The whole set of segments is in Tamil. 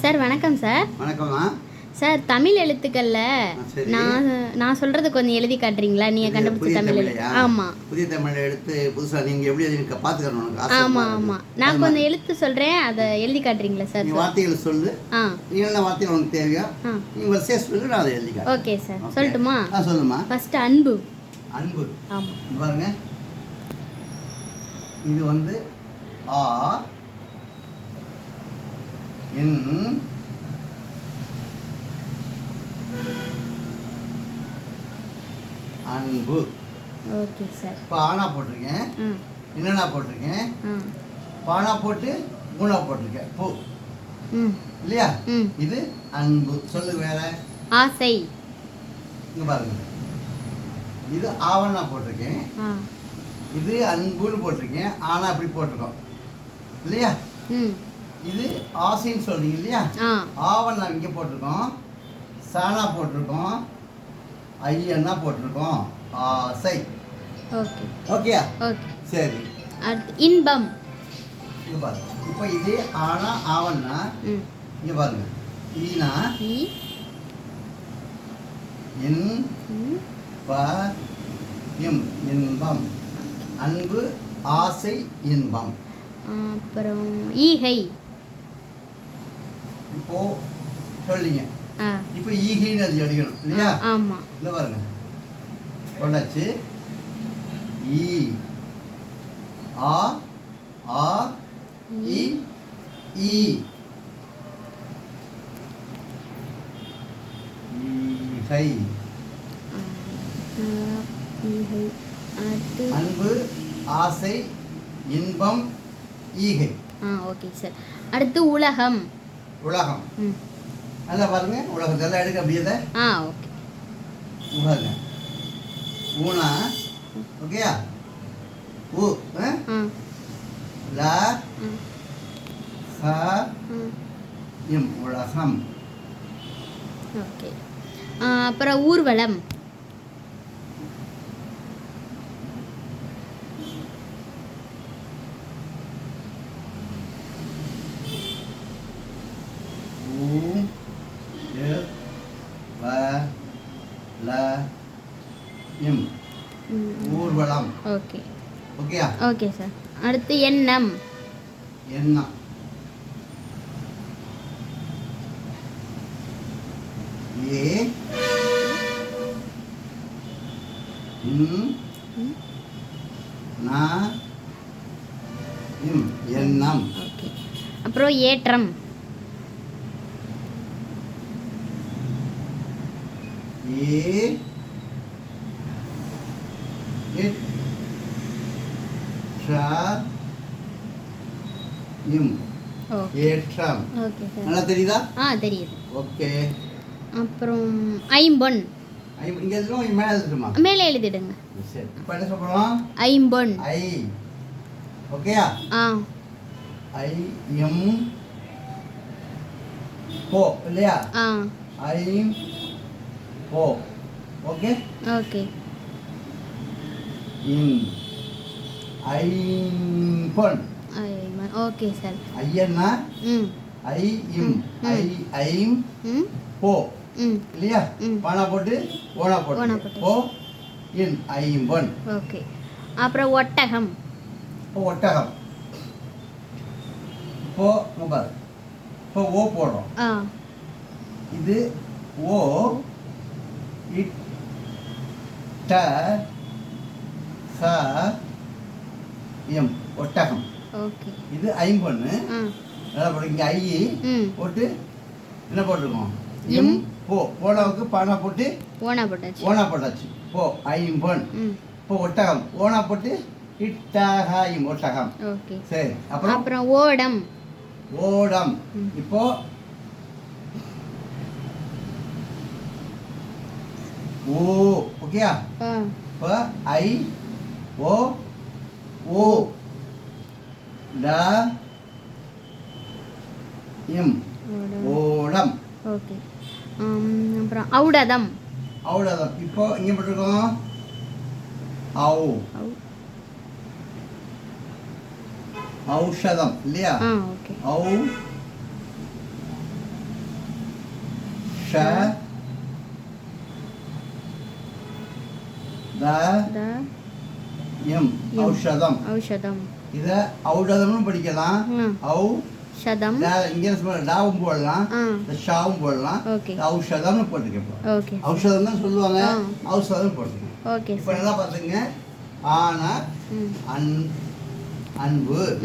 சார் வணக்கம் சார். வணக்கம்மா. சார் தமிழ் எழுத்துக்கள்ல. நான் நான் சொல்றது கொஞ்சம் எழுதி காட்டுறீங்களா? நீங்க கண்டுபிடிச்ச தமிழ் எழுத்து? ஆமா. புதிய தமிழ் எடுத்து புதுசா நீங்க எப்படி எழுதி உனக்கு. ஆசை ஆமா. ஆமா. நான் கொஞ்சம் எழுத்து சொல்றேன் அதை எழுதி காட்டுறீங்களா சார்? நீ வார்த்தைகள் சொல்லு. நீ என்ன வார்த்தைகள் உனக்கு தேவையோ நீ வரிசையா சொல்லு நான் அதை எழுதி காட்டுறேன். Okay sir. சொல்லட்டுமா? சொல்லுமா. ஃபர்ஸ்ட் அன்பு. அன்பு. ஆமா. பாருங்க. இது வந்து ஆ என் அன்பு. Okay sir. இப்போ ஆனா போட்டிருக்கேன். என்னென்ன போட்டிருக்கேன்? பானா போட்டு மூணா போட்டிருக்கேன். பூ. இல்லையா? இது அன்பு. சொல்லு வேற. ஆசை. இங்க பாருங்க. இது ஆவணா போட்டிருக்கேன். இது அன்புன்னு போட்டிருக்கேன். ஆனா அப்படி போட்டிருக்கோம். இல்லையா? இது ஆசைன்னு சொல்றீங்க இல்லையா? ஆ. ஆவணா இங்கே போட்டிருக்கோம். சானா போட்டிருக்கோம். ஐயன்னா போட்டிருக்கோம். ஆசை. ஓகே. ஓகேயா ஓகே. சரி. அடுத்து இன்பம். இங்க பாருங்க. இப்போ இது ஆனா ம். இங்க பாருங்க. ஈனா? இ என் ம். ப. இம். இன்பம். அன்பு ஆசை இன்பம். அப்புறம் ஈகை. இப்போ சொல்லிங்க இப்போ ஈகின்னு அது அடிக்கணும் இல்லையா? ஆமா. இல்லை பாருங்க. கொண்டாச்சு. ஈ ஆ ஆ இ ஈ ஈகை ஆ, ஈகை அடுத்து அன்பு ஆசை இன்பம் ஈகை. ஆ ஓகே சார். அடுத்து உலகம். உலகம். நல்லா பாருங்க உலகத்தெல்லாம் எடுக்க அப்படியே ஆ ஓகே. உலகம். ஊனா ஓகேயா? ஊ லா ம். இம் உலகம். ஓகே. அப்புறம் ஊர்வலம் ஊ எ வ ல இம் ம், ஊர்வலம் ஓகே. ஓகேயா? Okay sir. அடுத்து எண்ணம். எண்ணம். ஏ. ம், நா. எண்ணம். ஓகே. அப்புறம் ஏற்றம். ஏ. இட் ஏற்றம். சார். நல்லா தெரியுதா? ஆ தெரியுது. ஓகே. அப்புறம் ஐம்பொன். இங்கே இங்க மேலே எழுதுமா மேலே எழுதிடுங்க. சரி இப்போ என்ன சொல்கிறோம் ஐம்பொன். ஐ. ஓகேயா? ஆ. ஐ எம் போ இல்லையா? ஆ. ஐ போ ஓகே? ஓகே. இன் ஐம்பொன். ஐம்பொன். Okay sir. ஐயன்னா? ம். ஐ இம். ஐ ஐம். ம். போ. ம். இல்லையா. பானா போட்டு ஓனா போட்டு. போ. இன் ஐம்பொன். ஓகே. அப்புறம் ஒட்டகம். ஒட்டகம். இப்போ பாரு. இப்போ ஓ போடுறோம். இது ஓ இட் ட ச எம் ஒட்டகம். ஓகே. இது ஐம்பொன்னு. ஆ. நல்லா போட்டு இங்கே ஐ போட்டு என்ன போட்டிருக்கோம்? எம். போ. போனவுக்கு பானா போட்டு ஓனா போட்டாச்சு. ஓனா போட்டாச்சு. போ ஐம்பொன். ம். இப்போ ஒட்டகம். ஓனா போட்டு இட்டகாயும் ஒட்டகம். ஓகே. சரி அப்புறம்? அப்புறம் ஓடம். ஓடம். இப்போ? ஓ ஓகேயா? இப்போ ஐ ஓ ஓ. ட. எம். ஓடம். ஓகே. அப்புறம் ஔடதம். அவ்வளோதான் இப்போ இங்கே போட்டிருக்கோம். ஔ. ஔஷதம் இல்லையா? ஔ. ஷ. த. எம். ஔஷதம். ஔஷதம். இத ஔடதம்னு படிக்கலாம். ஔ ஷதம். இங்க டாவும் போடலாம். ஷாவும் போடலாம். ஓகே. ஔஷதம்னு ஓகே. ஔஷதம் தான் சொல்லுவாங்க. ஔஷதம் போட்டுக்கணும் ஓகே இப்போ நல்லா பார்த்துங்க ஆனா அன் அன்பு.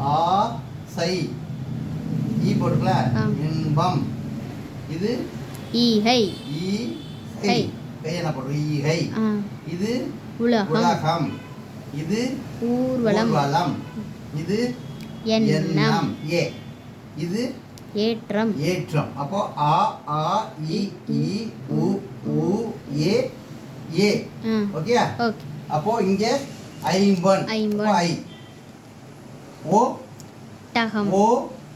ஆ சை. ஈ போட்டுக்கல. இன்பம். இது ஈ ஹை. ஹை கை என்ன போடுறோம் ஆ. இது உலகம். இது ஊர்வலம். இது எண்ணம். ஏ. இது ஏற்றம். ஏற்றம். அப்போ ஆ ஆ இ ஈ உ உ ஏ ஏ. ஓகேயா ஓகே? அப்போ இங்க ஐம்பன். ஐம்பன். ஐ. ஓ. டகம் ஓ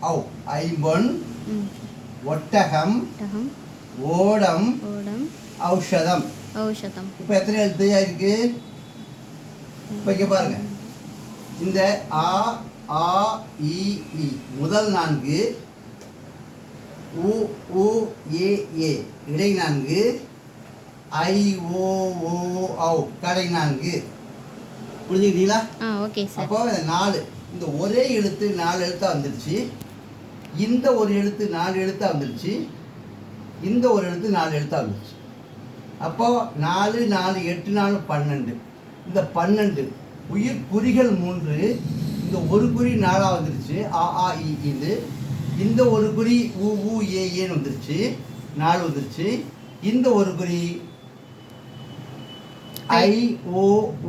ஔ. ஐம்பொன். ஒட்டகம். டகம் ஓடம். ஓடம். ஔஷதம். ஔஷதம். இப்போ எத்தனை எழுத்து இருக்கு? இப்போ பாருங்க. இந்த ஆ ஆ இ இ. முதல் நான்கு உ உ ஏ ஏ. இடை நான்கு ஐ ஓ ஓ ஔ. கடை நான்கு. புரிஞ்சுக்கிட்டீங்களா? ஆ ஓகே சார். அப்போ நாலு. இந்த ஒரே எழுத்து நாலு எழுத்தா வந்துருச்சு. இந்த ஒரு எழுத்து நாலு எழுத்தா வந்துருச்சு. இந்த ஒரு எழுத்து நாலு எழுத்தா வந்துருச்சு. அப்போ நாலு நாலு எட்டு நாலு பன்னெண்டு. இந்த பன்னெண்டு உயிர் குறிகள் மூன்று இந்த ஒரு குறி நாலா வந்துருச்சு ஆ ஆ இ இது இந்த ஒரு குறி ஊ ஊ ஏ ஏன்னு வந்துருச்சு நாலு வந்துருச்சு. இந்த ஒரு குறி ஐ ஓ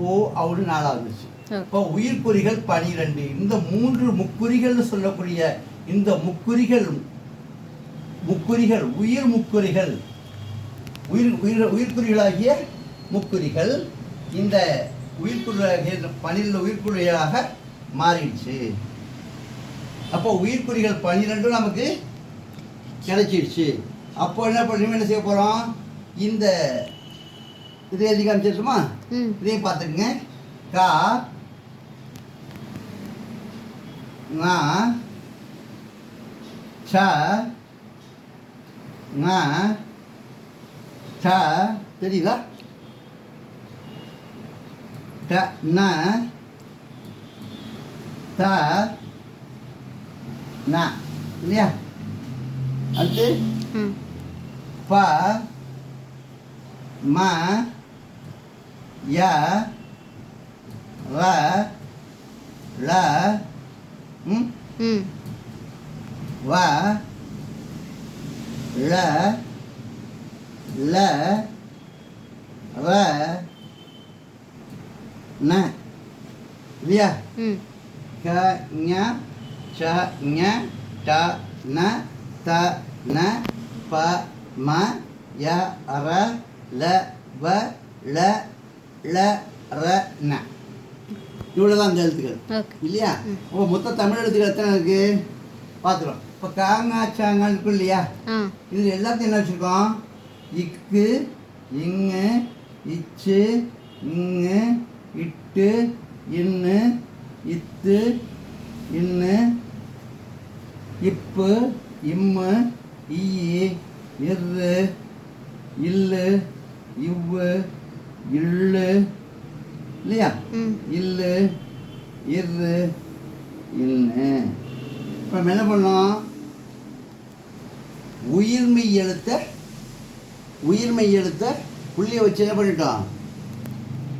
ஓ அவனு நாலா வந்துருச்சு. இப்போ உயிர்க்குறிகள் பனிரெண்டு. இந்த மூன்று முக்குறிகள்னு சொல்லக்கூடிய இந்த முக்குறிகள் முக்குறிகள் உயிர் முக்குறிகள் உயிர் உயிர் உயிர்க்குறிகளாகிய முக்குறிகள் இந்த உயிர்க்குறிகளாகிய பனிரெண்டு உயிர்க்குறிகளாக மாறிடுச்சு. அப்போ உயிர்க்குறிகள் பன்னிரெண்டும் நமக்கு கிடைச்சிடுச்சு. அப்போ என்ன பண்ணி என்ன செய்ய போகிறோம் இந்த இது எழுதி காமிச்சிருச்சுமா இதையும் பார்த்துக்குங்க. கா ஙா ச ஙா ச தெரியுதா ட ந த ந இல்லையா அடுத்து ப ம ய ர ல ம் வ ல ல ர ந. இல்லையா? க ஞ ச ஞ ட ந த ந ப ம ய ர ல வ ல ல ர ந. இவ்வளோ தான் அந்த எழுத்துக்கள். இல்லையா. அப்போ மொத்த தமிழ் எழுத்துக்கள் எத்தனை இருக்கு? பார்த்துக்கலாம் இப்போ காங்கா சாங்கா இருக்கும் இல்லையா? ஆ. இதில் எல்லாத்தையும் என்ன வச்சுருக்கோம்? இக்கு இங்கு இச்சு இங்கு இட்டு இன்னு இத்து இன்னு இப்பு இம்மு ஈயி இரு இல்லு இவ்வு இல்லு இல்லையா? இல்லு இரு இன்னு. இப்போ என்ன பண்ணோம் உயிர்மெய் எழுத்த உயிர்மெய் எழுத்த புள்ளியை வச்சு என்ன பண்ணிட்டோம்?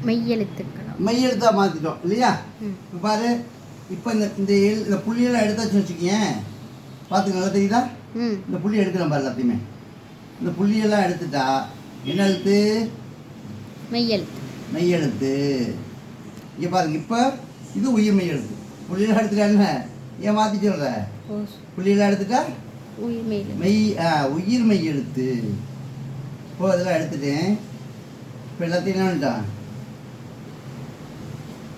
மெய்யெழுத்துக்களம் மெய் எழுத்தா மாற்றிட்டோம் இல்லையா இப்போ பாரு இப்போ இந்த இந்த எழு இந்த புள்ளியெல்லாம் எடுத்தாச்சுன்னு வச்சுக்கேன் பார்த்துங்க நல்லா தெரியுதா? இந்த புள்ளி எடுக்கிறேன் பாரு எல்லாத்தையுமே. இந்த புள்ளியெல்லாம் எடுத்துட்டா என்ன எழுத்து? மெய்யெழுத்து. மெய் எழுத்து இங்கே பாருங்க இப்போ இது உயிர் மெய் எழுத்து புள்ளியெல்லாம் எடுத்துட்டா என்ன? ஏன் மாற்றி சொல்கிற புள்ளியெல்லாம் எடுத்துட்டா? உயிர் மெய்யெழுத்து. மெய் உயிர் மெய் இப்போ அதெல்லாம் எடுத்துட்டேன். இப்போ எல்லாத்தையும் என்ன பண்ணிட்டான்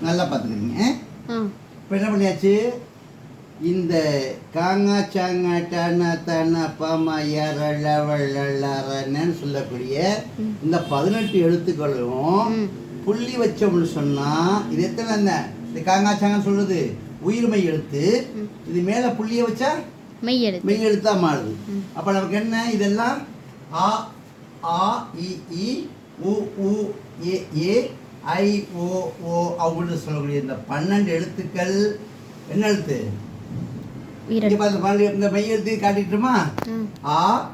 நல்லா பார்த்துக்கிறீங்க. இப்போ என்ன பண்ணியாச்சு? இந்த காங்கா சாங்கா டானா தானா பாமா வள்ளன்னு சொல்லக்கூடிய. இந்த பதினெட்டு எழுத்துக்களும் புள்ளி வச்சோம்னு சொன்னா இது எத்தனை என்ன இந்த காங்கா சாங்கா சொல்லுது உயிர்மை எழுத்து. இது மேலே புள்ளியை வச்சா? மெய் எழுத்து. மெய் எழுத்தா மாறுது. அப்போ நமக்கு என்ன? இதெல்லாம் ஆ ஆ இ இ உ உ ஏ ஏ ஐ ஓ ஓ அப்படின்னு சொல்லக்கூடிய இந்த பன்னெண்டு எழுத்துக்கள். என்ன எழுத்து? இந்த மெய் எழுத்து காட்டிட்டுமா? ஆ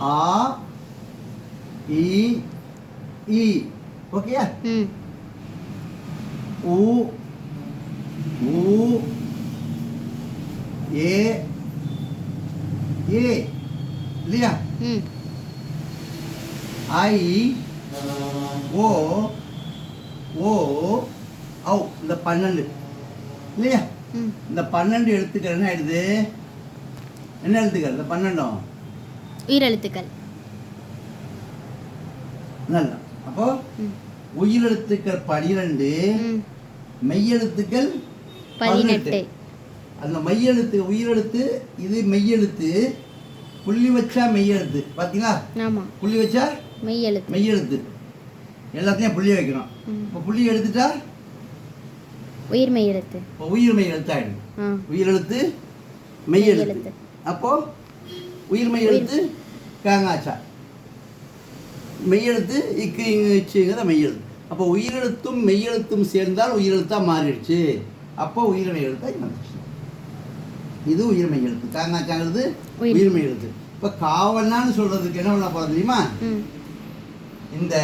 ஆ இ இ. ஓகேயா? உ உ ஏ ஏ. இல்லையா? ம். ஐ ஓ ஓ ஔ இந்த பன்னெண்டு. இல்லையா? இந்த பன்னெண்டு எழுத்துக்கள் என்ன ஆயிடுது? என்ன எழுத்துக்கள்? இந்த பன்னெண்டும் உயிரெழுத்துக்கள். நல்லா அப்போ உயிரெழுத்துக்கள் பனிரெண்டு மெய்யெழுத்துக்கள் பதினெட்டு. அந்த மெய்யெழுத்து உயிரெழுத்து இது மெய்யெழுத்து. புள்ளி வச்சா மெய்யெழுத்து. பார்த்தீங்களா புள்ளி வச்சா மெய் எழுத்து. மெய்யெழுத்து எல்லாத்தையும் புள்ளி வைக்கிறோம் ம். இப்போ புள்ளி எடுத்துட்டா உயிர் மெய் எழுத்து. இப்போ உயிர் மெய் எழுத்தாயிடும். ஆ. உயிரெழுத்து மெய்யெழுத்து மெய்யெழுத்து. அப்போ உயிர் மெய் எழுத்து காங்காச்சா. மெய்யெழுத்து இக்கு இங்கு இச்சுங்கிற மெய்யெழுத்து அப்போ உயிரெழுத்தும் மெய்யெழுத்தும் சேர்ந்தால் உயிரெழுத்தா மாறிடுச்சு. அப்போ உயிர் மெய் எழுத்தா வந்துச்சு இது உயிர் மெய் எழுத்து. காங்காச்சாங்கிறது உயிர். உயிர் மெய் எழுத்து. இப்போ காவண்ணான்னு சொல்றதுக்கு என்ன பண்ண போறோம் தெரியுமா? இந்த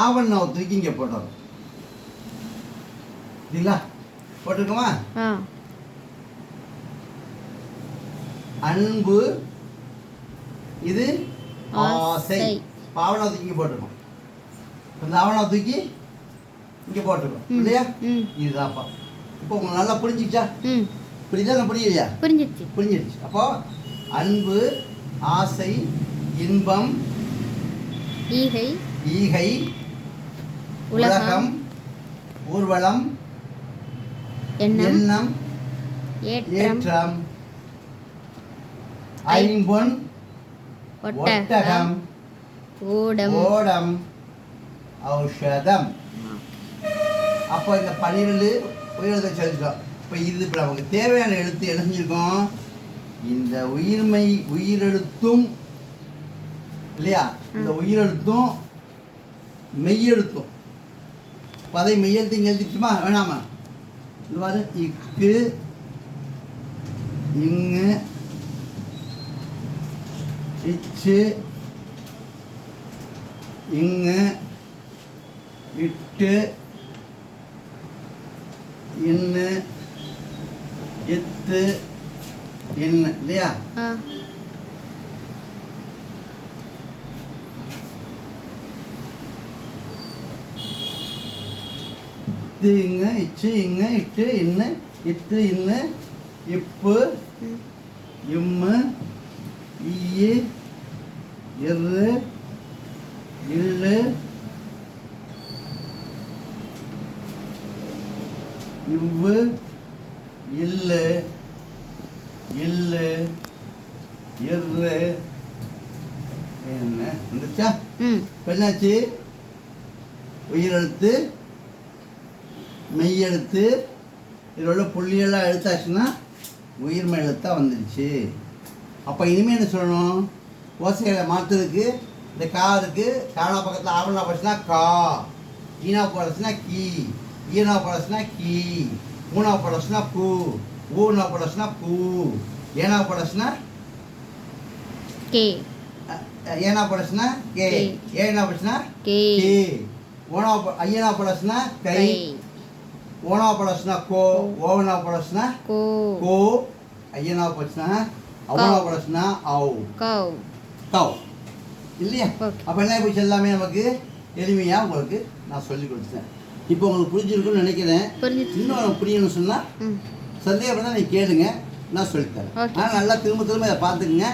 ஆவண்ணாவை தூக்கி இங்கே போட்டோம். சரிங்களா போட்டிருக்கோமா? அன்பு இது ஆசை. பாவனா தூக்கி போட்டிருக்கோம். இந்த ஆவணா தூக்கி இங்கே போட்டிருக்கோம். இல்லையா? இதுதான்ப்பா. இப்போ உங்களுக்கு நல்லா புரிஞ்சிச்சா? புரியுதா புரியலையா? புரிஞ்சிருச்சு. புரிஞ்சிடுச்சு அப்போ அன்பு ஆசை இன்பம் ஈகை ஈகை உலகம் ஊர்வலம் எண்ணம் ஏற்றம் ஐம்பொன் ஒட்டகம் ஓடம் ஓடம் ஔஷதம். அப்போ இந்த பன்னிரெண்டு உயிரெழுத்தை சொல்லிட்டோம் இப்போ இது இப்போ நமக்கு தேவையான எழுத்து என்ன செஞ்சிருக்கோம்? இந்த உயிர்மை உயிரெழுத்தும் இல்லையா? இந்த உயிரெழுத்தும் மெய்யெழுத்தும். பதை மெய்யெழுத்து இங்கே எழுதிட்டுமா? வேணாமா? இது இக்கு இங்கு இச்சு இங்கு இட்டு இன்னு இத்து இன்னு இல்லையா? ஆ இது இங்க இச்சு இங்க இட்டு இன்னு இட்டு இன்னு இப்பு இம்மு ஈயு இரு இல்லு இவ்வு இல்லு இல்லு இரு என்ன? வந்துச்சா என்னாச்சு? உயிரெழுத்து மெய்யெழுத்து இதில் உள்ள புள்ளியெல்லாம் எழுத்தாச்சுன்னா உயிர்மை எழுத்தா வந்துடுச்சு அப்போ இனிமேல் என்ன சொல்லணும்? ஓசைகளை மாற்றுறதுக்கு இந்த கா இருக்கு காணா பக்கத்தில் ஆவணா போச்சுன்னா கா ஈனா போடச்சுன்னா கீ ஈனா போடச்சுன்னா கீ மூணா போடச்சுன்னா பூ ஊனா போடச்சுன்னா பூ ஏனா போடச்சுன்னா கே. ஏனா போடச்சுன்னா கே. ஏனா போடச்சுன்னா கே. ஓனா ஐயனா படச்சுனா கை. கை ஓனா படச்சுனா கோ. ஓவனா கோ ஐயனா படச்சுனா அவனா கௌ. படச்சுனா ஆவ் கவ். கவ். இல்லையா? அப்போ என்ன போச்சு எல்லாமே நமக்கு எளிமையாக உங்களுக்கு நான் சொல்லி கொடுத்தேன் இப்போ உங்களுக்கு புரிஞ்சிருக்கும்னு நினைக்கிறேன். இன்னும் புரியணும்னு சொன்னால் சந்தேகம் தான் நீங்கள் கேளுங்க. நான் சொல்லித்தரேன். ஆனால் நல்லா திரும்ப திரும்ப இதை பார்த்துக்குங்க.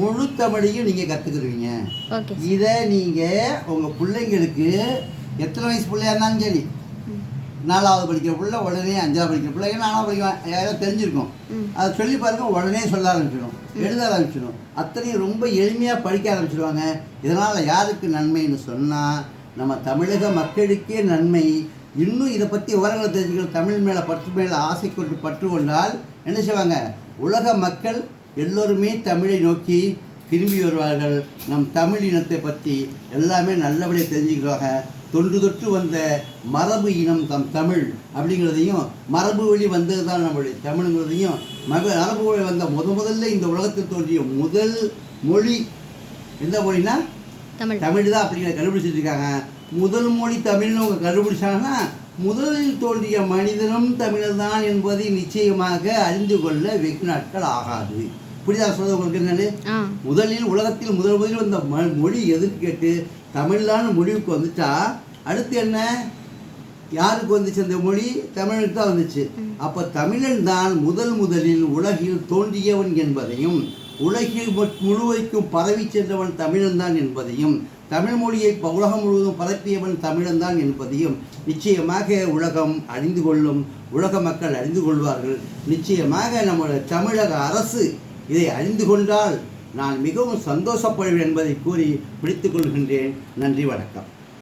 முழு தமிழையும் நீங்கள் கற்றுக்குருவீங்க இதை நீங்கள் உங்கள் பிள்ளைங்களுக்கு எத்தனை வயசு பிள்ளையா இருந்தாலும் சரி நாலாவது படிக்கிற பிள்ளை உடனே அஞ்சாவது படிக்கிற பிள்ளை ஏன்னா நாலாவது படிக்க யாராவது தெரிஞ்சிருக்கும். அதை சொல்லி பாருங்க உடனே சொல்ல ஆரம்பிச்சிடும். எழுத ஆரம்பிச்சிடும். அத்தனையும் ரொம்ப எளிமையாக படிக்க ஆரம்பிச்சிடுவாங்க இதனால் யாருக்கு நன்மைன்னு சொன்னால் நம்ம தமிழக மக்களுக்கே நன்மை. இன்னும் இதை பற்றி விவரங்களை தெரிஞ்சுக்கணும் தமிழ் மேலே பற்று மேலே ஆசை கொண்டு பற்று கொண்டால் என்ன செய்வாங்க? உலக மக்கள் எல்லோருமே தமிழை நோக்கி திரும்பி வருவார்கள். நம் தமிழ் இனத்தை பற்றி எல்லாமே நல்லபடியாக தெரிஞ்சுக்கிறாங்க தொன்று தொட்டு வந்த மரபு இனம் தம் தமிழ் அப்படிங்கிறதையும் மரபு வழி வந்தது தான் நம்மளுடைய தமிழுங்கிறதையும் மக மரபு வழி வந்த முத முதல்ல இந்த உலகத்தில் தோன்றிய முதல் மொழி எந்த மொழினா தமிழ். தமிழ் தான் அப்படிங்கிற கண்டுபிடிச்சிட்டு இருக்காங்க முதல் மொழி தமிழ்னு அவங்க கண்டுபிடிச்சாங்கன்னா முதலில் தோன்றிய மனிதனும் தமிழர் தான் என்பதை நிச்சயமாக அறிந்து கொள்ள வெகு நாட்கள் ஆகாது. புரியுதா சொல்றது உங்களுக்கு என்னன்னு முதலில் உலகத்தில் முதல் முதலில் வந்த மொழி எதுன்னு கேட்டு தமிழ்லான்னு முடிவுக்கு வந்துட்டா அடுத்து என்ன? யாருக்கு வந்துச்சு அந்த மொழி? தமிழுக்கு தான் வந்துச்சு. அப்போ தமிழன் தான் முதல் முதலில் உலகில் தோன்றியவன் என்பதையும் உலகில் மு- முழுமைக்கும் பரவி சென்றவன் தமிழன் தான் என்பதையும் தமிழ் மொழியை உலகம் முழுவதும் பரப்பியவன் தமிழன் தான் என்பதையும் நிச்சயமாக உலகம் அறிந்து கொள்ளும் உலக மக்கள் அறிந்து கொள்வார்கள். நிச்சயமாக நம்முடைய தமிழக அரசு இதை அறிந்து கொண்டால் நான் மிகவும் சந்தோஷப்படுவேன் என்பதை கூறி பிடித்துக் கொள்கின்றேன். நன்றி வணக்கம்.